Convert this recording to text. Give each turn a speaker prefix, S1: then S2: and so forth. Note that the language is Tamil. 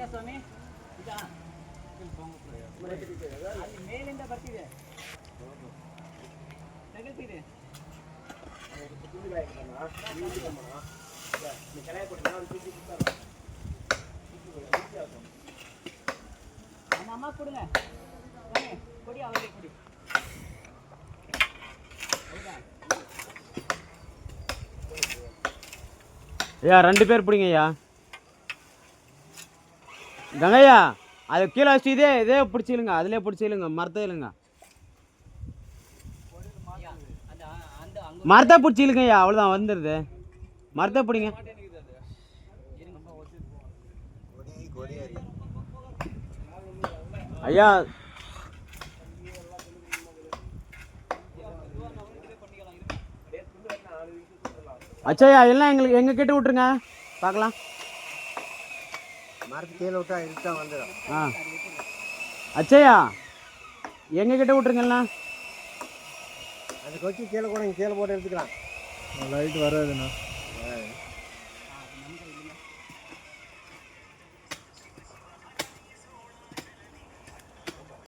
S1: ಅಷ್ಟೇ ಸ್ವಾಮಿ ಇದಾ ಅಲ್ಲಿ ಮೇಲಿಂದ ಬರ್ತಿದೆ ತಗಲ್ತಿದೆ ನಮ್ಮ ಅಮ್ಮ ಕೊಡಲ ಕೊಡಿ ಅವರಿಗೆ ಕೊಡಿ
S2: ஐயா ரெண்டு பேர் பிடிங்க கங்கையா அது கீழே வச்சு இதே இதே பிடிச்சிலுங்க அதிலே பிடிச்சிலுங்க மரத்தை
S1: இல்லைங்க
S2: மரத்தை பிடிச்சி இழுங்க ஐயா அவ்வளோதான் வந்துடுது மரத்தை பிடிங்க. ஐயா அச்சையா எல்லாம் எங்களுக்கு எங்கள் கிட்ட விட்ருங்க பார்க்கலாம்.
S3: மரத்து கீழே விட்டா இருட்டா வந்துடும்.
S2: ஆ. அச்சையா? எங்கள் கிட்ட விட்ருங்க எல்லாம்
S3: அதுக்கு வச்சு கீழே கூட கீழே போட்டு எடுத்துக்கலாம்.
S4: லைட் வராதுண்ணா.